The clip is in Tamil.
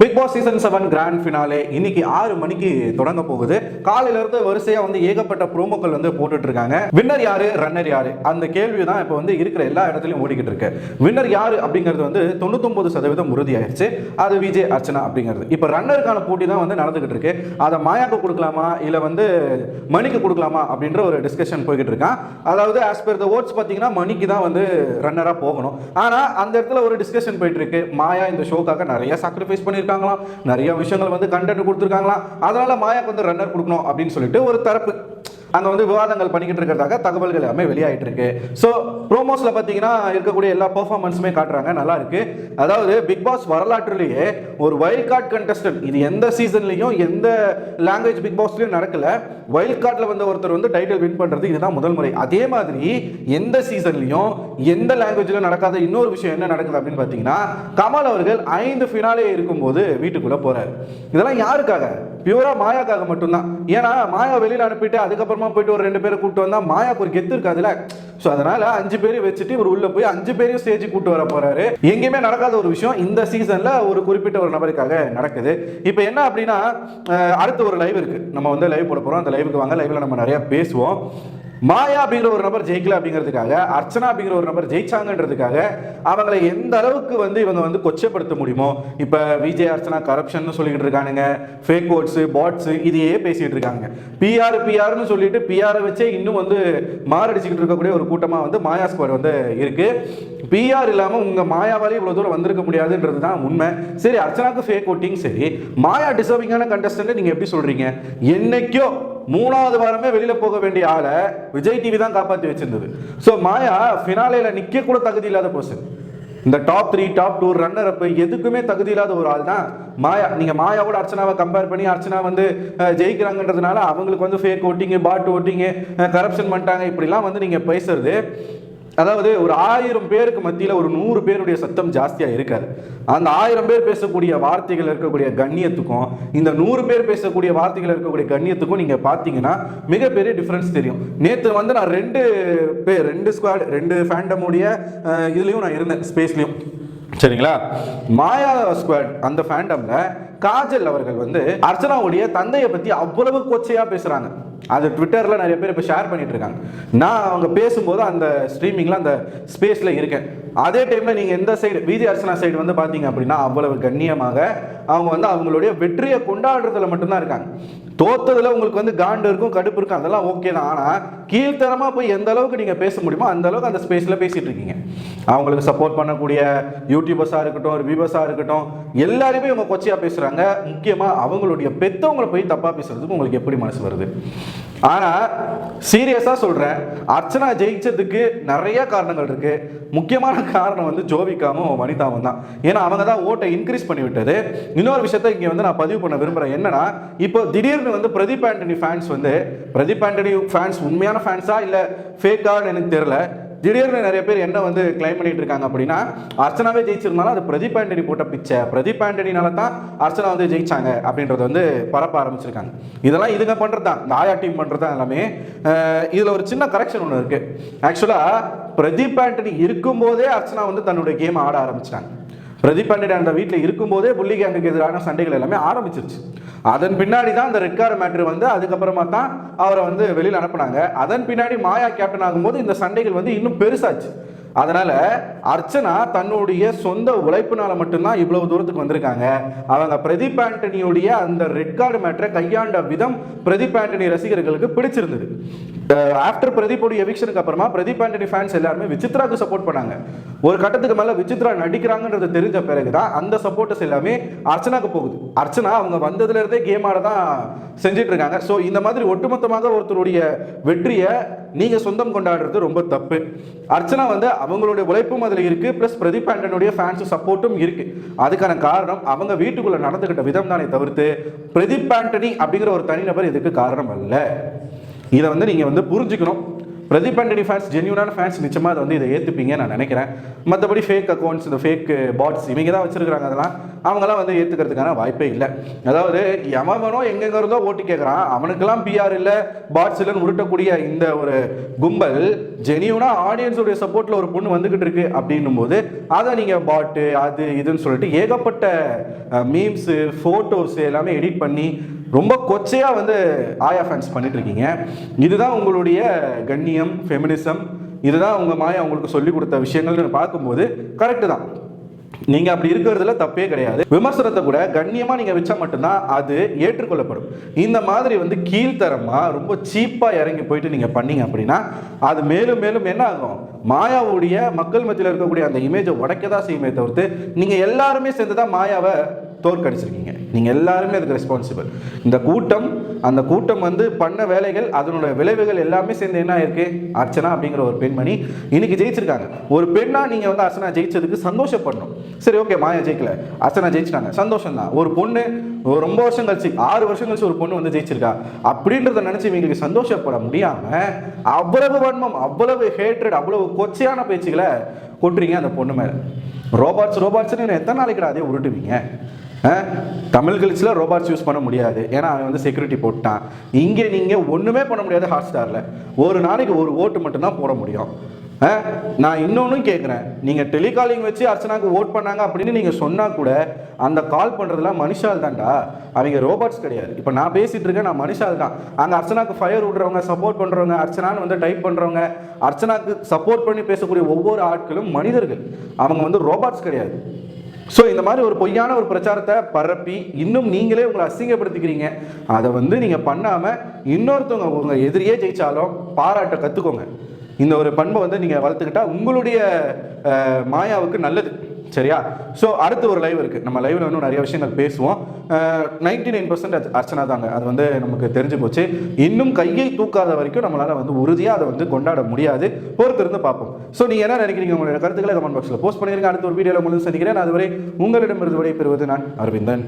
Bigg Boss season seven grand finale இன்னைக்கு ஆறு மணிக்கு தொடங்க போகுது. காலையில இருந்து வரிசையா வந்து ஏகப்பட்ட ப்ரோமோக்கள் வந்து போட்டுட்டு இருக்காங்க வின்னர் யாரு? ரன்னர் யாரு? அந்த கேள்வி தான் இப்போ வந்து இருக்கிற எல்லா இடத்துலையும் ஓடிக்கிட்டு இருக்கு. வின்னர் யாரு அப்படிங்கிறது வந்து தொண்ணூத்தொன்பது சதவீதம் உறுதி அது விஜய் அர்ச்சனா அப்படிங்கிறது. இப்போ ரன்னருக்கான போட்டி தான் வந்து நடந்துகிட்டு இருக்கு. அதை மாயாக்கு கொடுக்கலாமா? இல்ல வந்து மணிக்கு கொடுக்கலாமா? அப்படின்ற ஒரு டிஸ்கஷன் போய்கிட்டு இருக்கான். அதாவது ஆஸ் பர் த ஓட்ஸ் பார்த்தீங்கன்னா மணிக்கு தான் வந்து ரன்னராக போகணும். ஆனால் அந்த இடத்துல ஒரு டிஸ்கஷன் போயிட்டு இருக்கு. மாயா இந்த ஷோக்காக நிறைய சாக்ரிஃபைஸ் பண்ணி பண்ணியிருக்காங்களாம். நிறைய விஷயங்கள் வந்து கண்டென்ட் கொடுத்துருக்காங்களாம். அதனால மாயாக்கு வந்து ரன்னர் கொடுக்கணும் அப்படின்னு சொல்லிட்டு ஒரு தரப்பு அங்கே வந்து விவாதங்கள் பண்ணிக்கிட்டு இருக்கிறதாக தகவல்கள் எல்லாமே வெளியாயிட்டு இருக்கு. ஸோ ப்ரோமோஸில் பார்த்தீங்கன்னா இருக்கக்கூடிய எல்லா பர்ஃபார்மன்ஸுமே காட்டுறாங்க. நல்லா இருக்கு. அதாவது பிக் பாஸ் வரலாற்றுலேயே ஒரு வைல்ட் கார்டு கண்டஸ்டன்ட் இது எந்த சீசன்லையும் எந்த லாங்குவேஜ் பிக் பாஸ்லையும் நடக்கல. வைல்ட் கார்டில் வந்த ஒருத்தர் வந்து டைட்டில் வின் பண்ணுறது இதுதான் முதல் முறை. அதே மாதிரி எந்த சீசன்லையும் எந்த லாங்குவேஜில் நடக்காத இன்னொரு விஷயம் என்ன நடக்குது அப்படின்னு பார்த்தீங்கன்னா கமல் அவர்கள் ஐந்து ஃபினாலே இருக்கும்போது வீட்டுக்குள்ளே போகிறார் இதெல்லாம் யாருக்காக? பியூரா மாயாக்காக மட்டும்தான். ஏன்னா மாயா வெளியில் அனுப்பிட்டு அதுக்கப்புறமா போயிட்டு ஒரு ரெண்டு பேரை கூப்பிட்டு வந்தால் மாயாக்கு ஒரு கெத்து இருக்காதுல்ல? ஸோ அதனால அஞ்சு பேரையும் வச்சுட்டு இவர் உள்ள போய் அஞ்சு பேரையும் ஸ்டேஜ் கூட்டு வர போறாரு. எங்கேயுமே நடக்காத ஒரு விஷயம். இந்த சீசன்ல ஒரு குறிப்பிட்ட ஒரு நபருக்காக நடக்குது. இப்போ என்ன அப்படின்னா அடுத்து ஒரு லைவ் இருக்கு. நம்ம வந்து லைவ் போட போறோம். அந்த லைவுக்கு வாங்க. லைவ்ல நம்ம நிறைய பேசுவோம். மாயா அப்படிங்கிற ஒரு நபர் ஜெயிக்கல அப்படிங்கிறதுக்காக அர்ச்சனா அப்படிங்கிற ஒரு நபர் ஜெயிச்சாங்கன்றதுக்காக அவங்களை எந்த அளவுக்கு வந்து இவங்க வந்து கொச்சப்படுத்த முடியுமோ இப்போ விஜய் அர்ச்சனா கரப்ஷன் சொல்லிக்கிட்டு இருக்கானுங்க ஃபேக் ஓட்ஸ் பாட்ஸ் இதையே பேசிட்டு இருக்காங்க. பிஆர் பிஆர்னு சொல்லிட்டு பிஆரை வச்சே இன்னும் வந்து மாரடிச்சுக்கிட்டு இருக்கக்கூடிய ஒரு கூட்டமாக வந்து மாயா ஸ்குவாட் வந்து இருக்கு. பிஆர் இல்லாமல் உங்கள் மாயாவாலே இவ்வளோ தூரம் வந்திருக்க முடியாதுன்றது தான் உண்மை. சரி அர்ச்சனாக்கு ஃபேக் ஓட்டிங் சரி. மாயா டிசர்விங்கான கண்டஸ்டன்ட் நீங்கள் எப்படி சொல்கிறீங்க என்னைக்கோ மூணாவது வாரமே வெளியில் போக வேண்டிய ஆளை விஜய் டிவி தான் காப்பாற்றி வச்சிருந்தது. ஸோ மாயா ஃபினாலேயில் நிற்க கூட தகுதி இல்லாத பர்சன் இந்த top three top two runner அப்ப எதுக்குமே தகுதி இல்லாத ஒரு ஆள் தான் மாயா. நீங்கள் மாயாவோட அர்ச்சனாவை கம்பேர் பண்ணி அர்ச்சனா வந்து ஜெயிக்கிறாங்கன்றதுனால அவங்களுக்கு வந்து ஃபேக் ஓட்டிங்கு பாட் ஓட்டிங்கு கரப்ஷன் பண்ணிட்டாங்க. இப்படிலாம் வந்து நீங்கள் பேசுறது. அதாவது ஒரு ஆயிரம் பேருக்கு மத்தியில் ஒரு நூறு பேருடைய சத்தம் ஜாஸ்தியாக இருக்காது. அந்த ஆயிரம் பேர் பேசக்கூடிய வார்த்தைகள் இருக்கக்கூடிய கண்ணியத்துக்கும் இந்த நூறு பேர் பேசக்கூடிய வார்த்தைகள் இருக்கக்கூடிய கண்ணியத்துக்கும் நீங்கள் பார்த்தீங்கன்னா மிகப்பெரிய டிஃப்ரென்ஸ் தெரியும். நேற்று வந்து நான் ரெண்டு பேர் ரெண்டு ஸ்குவாட் ரெண்டு ஃபேண்டமுடைய இதுலேயும் நான் இருந்தேன் ஸ்பேஸ்லேயும் சரிங்களா? மாயா ஸ்குவாட் அந்த ஃபேண்டமில் காஜல் அவர்கள் வந்து அர்ச்சனாவுடைய தந்தையை பற்றி அவ்வளவு கொச்சையாக பேசுகிறாங்க அது ட்விட்டரில் நிறைய பேர் இப்போ ஷேர் பண்ணிட்டு இருக்காங்க நான் அவங்க பேசும்போது அந்த ஸ்ட்ரீமிங்கில் அந்த ஸ்பேஸில் இருக்கேன். அதே டைமில் நீங்கள் எந்த சைடு வீதி அர்ச்சனா சைடு வந்து பார்த்தீங்க அப்படின்னா அவ்வளவு கண்ணியமாக அவங்க வந்து அவங்களுடைய வெற்றியை கொண்டாடுறதுல மட்டும்தான் இருக்காங்க. தோத்ததில் உங்களுக்கு வந்து காண்டு இருக்கும் கடுப்பு இருக்கும் அதெல்லாம் ஓகே தான். ஆனால் கீழ்த்தரமாக போய் எந்த அளவுக்கு நீங்கள் பேச முடியுமோ அந்த அளவுக்கு அந்த ஸ்பேஸில் பேசிகிட்டு இருக்கீங்க. அவங்களுக்கு சப்போர்ட் பண்ணக்கூடிய யூடியூபர்ஸாக இருக்கட்டும் ரிவியூவர்ஸாக இருக்கட்டும் எல்லாருமே இவங்க கொச்சையாக பேசுகிறாங்க முக்கியமாக அவங்களுடைய பெற்றவங்களை போய் தப்பாக பேசுறதுக்கு உங்களுக்கு எப்படி மனசு வருது? ஆனால் சீரியஸாக சொல்கிறேன் அர்ச்சனா ஜெயிச்சதுக்கு நிறைய காரணங்கள் இருக்குது முக்கியமான காரணம் வந்து ஜோவிகாவும் வனிதாவும் தான். ஏன்னா அவங்க தான் ஓட்டை இன்க்ரீஸ் பண்ணி விட்டது. இன்னொரு விஷயத்த இங்கே வந்து நான் பதிவு பண்ண விரும்புகிறேன் என்னன்னா இப்போ திடீர்னு வந்து பிரதீப் ஆண்டனி ஃபேன்ஸ் வந்து பிரதீப் ஆண்டனி ஃபேன்ஸ் உண்மையான ஃபேன்ஸா இல்லை ஃபேக்கான்னு எனக்கு தெரியல திடீர்னு நிறைய பேர் என்ன வந்து கிளைம் பண்ணிட்டு இருக்காங்க அப்படின்னா அர்ச்சனாவே ஜெயிச்சிருந்தாலும் அது பிரதீப் ஆண்டனி போட்ட பிச்சை. பிரதீப் ஆண்டனினால தான் அர்ச்சனா வந்து ஜெயிச்சாங்க அப்படின்றத வந்து பரப்ப ஆரம்பிச்சிருக்காங்க. இதெல்லாம் இதுங்க பண்ணுறது தான் இந்த ஆயா டீம் பண்ணுறது தான் எல்லாமே. இதில் இதுல ஒரு சின்ன கரெக்ஷன் ஒன்று இருக்கு. ஆக்சுவலாக பிரதீப் ஆண்டனி இருக்கும்போதே அர்ச்சனா வந்து தன்னுடைய கேம் ஆட ஆரம்பிச்சிட்டாங்க. பிரதீப் பாண்டியன் அந்த வீட்டில் இருக்கும்போதே புள்ளி கேங்குக்கு எதிரான சண்டைகள் எல்லாமே ஆரம்பிச்சிருச்சு. அதன் பின்னாடி தான் அந்த ரெட் மேட்ரு வந்து அதுக்கப்புறமா தான் அவரை வந்து வெளியில் அனுப்புனாங்க. அதன் பின்னாடி மாயா கேப்டன் ஆகும்போது இந்த சண்டைகள் வந்து இன்னும் பெருசாச்சு. அதனால அர்ச்சனா தன்னுடைய சொந்த உழைப்பினால் மட்டும்தான் இவ்வளவு தூரத்துக்கு வந்திருக்காங்க. அவங்க பிரதீப் ஆண்டனியுடைய அந்த ரெட் கார்டு மேட்டரை கையாண்ட விதம் பிரதீப் ஆண்டனி ரசிகர்களுக்கு பிடிச்சிருந்தது. ஆஃப்டர் பிரதீப்போட எவிக்ஷனுக்கு அப்புறமா பிரதீப் ஆண்டனி ஃபேன்ஸ் எல்லாருமே விசித்ராக்கு சப்போர்ட் பண்ணாங்க. ஒரு கட்டத்துக்கு மேல விசித்ரா நடிக்கிறாங்கன்றது தெரிஞ்ச பிறகுதான் அந்த சப்போர்ட்டர்ஸ் எல்லாமே அர்ச்சனாக்கு போகுது. அர்ச்சனா அவங்க வந்ததுல இருந்தே கேம் ஆட தான் செஞ்சுட்டு இருக்காங்க ஸோ இந்த மாதிரி ஒட்டுமொத்தமாக ஒருத்தருடைய வெற்றியை நீங்க சொந்தம் கொண்டாடுறது ரொம்ப தப்பு. அர்ச்சனா வந்து அவங்களுடைய உழைப்பும் அதில் இருக்குது ப்ளஸ் பிரதீப் ஆண்டனுடைய ஃபேன்ஸும் சப்போர்ட்டும் இருக்குது அதுக்கான காரணம் அவங்க வீட்டுக்குள்ளே நடந்துக்கிட்ட விதம் தானே தவிர்த்து பிரதீப் ஆண்டனி அப்படிங்கிற ஒரு தனிநபர் இதுக்கு காரணம் அல்ல. இதை வந்து நீங்கள் வந்து புரிஞ்சுக்கணும். பிரதீப் ஆண்டனி ஃபேன்ஸ் ஜென்யூனான ஃபேன்ஸ் நிச்சயமாக அதை வந்து இதை ஏற்றுப்பீங்க நான் நினைக்கிறேன். மற்றபடி ஃபேக் அக்கௌண்ட்ஸ் இந்த ஃபேக் பாட்ஸ் இவங்க தான் வச்சிருக்காங்க அதெல்லாம். அவங்களாம் வந்து ஏற்றுக்கிறதுக்கான வாய்ப்பே இல்லை. அதாவது எவனோ எங்கெங்க இருந்தோ ஓட்டு கேட்குறான் அவனுக்கெல்லாம் பிஆர் இல்லை பாட்ஸ் இல்லைன்னு உருட்டக்கூடிய இந்த ஒரு கும்பல் ஜெனியூனா ஆடியன்ஸுடைய சப்போர்ட்டில் ஒரு பொண்ணு வந்துகிட்டு இருக்கு அப்படின்னும் போது அதை நீங்கள் பாட்டு அது இதுன்னு சொல்லிட்டு ஏகப்பட்ட மீம்ஸு ஃபோட்டோஸ் எல்லாமே எடிட் பண்ணி ரொம்ப கொச்சையாக வந்து ஆயா ஃபேன்ஸ் பண்ணிட்டுருக்கீங்க. இதுதான் உங்களுடைய கண்ணியம் ஃபெமினிசம் இதுதான் உங்கள் மாயா உங்களுக்கு சொல்லி கொடுத்த விஷயங்கள்னு பார்க்கும்போது கரெக்டு தான். நீங்க அப்படி இருக்கிறதுல தப்பே கிடையாது. விமர்சனத்தை கூட கண்ணியமா நீங்க வச்சா மட்டும்தான் அது ஏற்றுக்கொள்ளப்படும். இந்த மாதிரி வந்து கீழ்த்தரமா ரொம்ப சீப்பா இறங்கி போயிட்டு நீங்க பண்ணீங்க அப்படின்னா அது மேலும் மேலும் என்ன ஆகும்? மாயாவுடைய மக்கள் மத்தியில் இருக்கக்கூடிய அந்த இமேஜை உடைக்க தான் செய்யுமே தவிர்த்து நீங்க எல்லாருமே சேர்ந்து தான் மாயாவை தோற்கடிச்சிருக்கீங்க. நீங்கள் எல்லாருமே அதுக்கு ரெஸ்பான்சிபிள் இந்த கூட்டம் அந்த கூட்டம் வந்து பண்ண வேலைகள் அதனோட விளைவுகள் எல்லாமே சேர்ந்து என்ன இருக்கு அர்ச்சனா அப்படிங்கிற ஒரு பெண்மணி இன்னைக்கு ஜெயிச்சிருக்காங்க. ஒரு பெண்ணா நீங்கள் வந்து அர்ச்சனா ஜெயிச்சதுக்கு சந்தோஷப்படணும். சரி ஓகே மாயா ஜெயிக்கல. அர்ச்சனா ஜெயிச்சிட்டாங்க. சந்தோஷம் தான் ஒரு பொண்ணு ஒரு ரொம்ப வருஷம் கழிச்சு ஆறு வருஷம் கழிச்சு ஒரு பொண்ணு வந்து ஜெயிச்சிருக்கா. அப்படின்றத நினைச்சு இவங்களுக்கு சந்தோஷப்பட முடியாம அவ்வளவு வன்மம் அவ்வளவு ஹேட்ரட் அவ்வளவு கொச்சையான பேச்சுகளை கொட்டுறீங்க அந்த பொண்ணு மேல. ரோபாட்ஸ் ரோபாட்ஸ்னு எத்தனை நாளைக்கு அதே உருட்டுவீங்க? தமிழ் கிளிச்சில் ரோபாட்ஸ் யூஸ் பண்ண முடியாது. ஏன்னா அவன் வந்து செக்யூரிட்டி போட்டான். இங்கே நீங்கள் ஒன்றுமே பண்ண முடியாது ஹாட் ஸ்டாரில் ஒரு நாளைக்கு ஒரு ஓட்டு மட்டும்தான் போட முடியும். ஆ? நான் இன்னொன்றும் கேட்குறேன் நீங்கள் டெலிகாலிங் வச்சு அர்ச்சனாக்கு ஓட் பண்ணாங்க அப்படின்னு நீங்கள் சொன்னால் கூட அந்த கால் பண்ணுறதுலாம் மனுஷால் தான்டா. அவங்க ரோபாட்ஸ் கிடையாது. இப்போ நான் பேசிகிட்டு இருக்கேன் நான் மனுஷால் தான். அங்கே அர்ச்சனாக்கு ஃபயர் விடுறவங்க சப்போர்ட் பண்ணுறவங்க அர்ச்சனான்னு வந்து டைப் பண்ணுறவங்க அர்ச்சனாக்கு சப்போர்ட் பண்ணி பேசக்கூடிய ஒவ்வொரு ஆட்களும் மனிதர்கள். அவங்க வந்து ரோபாட்ஸ் கிடையாது. ஸோ இந்த மாதிரி ஒரு பொய்யான ஒரு பிரச்சாரத்தை பரப்பி இன்னும் நீங்களே உங்களை அசிங்கப்படுத்திக்கிறீங்க. அதை வந்து நீங்கள் பண்ணாமல் இன்னொருத்தவங்க உங்கள் எதிரியே ஜெயித்தாலும் பாராட்ட கற்றுக்கோங்க இந்த ஒரு பண்பை வந்து நீங்கள் வளர்த்துக்கிட்டா உங்களுடைய மாயாவுக்கு நல்லது. சரியா? ஸோ அடுத்து ஒரு லைவ் இருக்குது நம்ம லைவில் இன்னும் நிறைய விஷயங்கள் பேசுவோம். நைன்டி நைன் பர்சன்ட் அர்ச்சனா தாங்க. அது வந்து நமக்கு தெரிஞ்சு போச்சு. இன்னும் கையை தூக்காத வரைக்கும் நம்மளால் வந்து உறுதியாக அதை வந்து கொண்டாட முடியாது. பொறுத்திருந்து பார்ப்போம். ஸோ நீங்கள் என்ன நினைக்கிறீங்க? உங்களுடைய கருத்துக்களை கமெண்ட் பாக்ஸில் போஸ்ட் பண்ணிருங்க. அடுத்த ஒரு வீடியோவில் உங்களுக்கு சந்திக்கிறேன். அதுவரை உங்களிடமிருந்து விடைபெறுவது நான் அரவிந்தன்.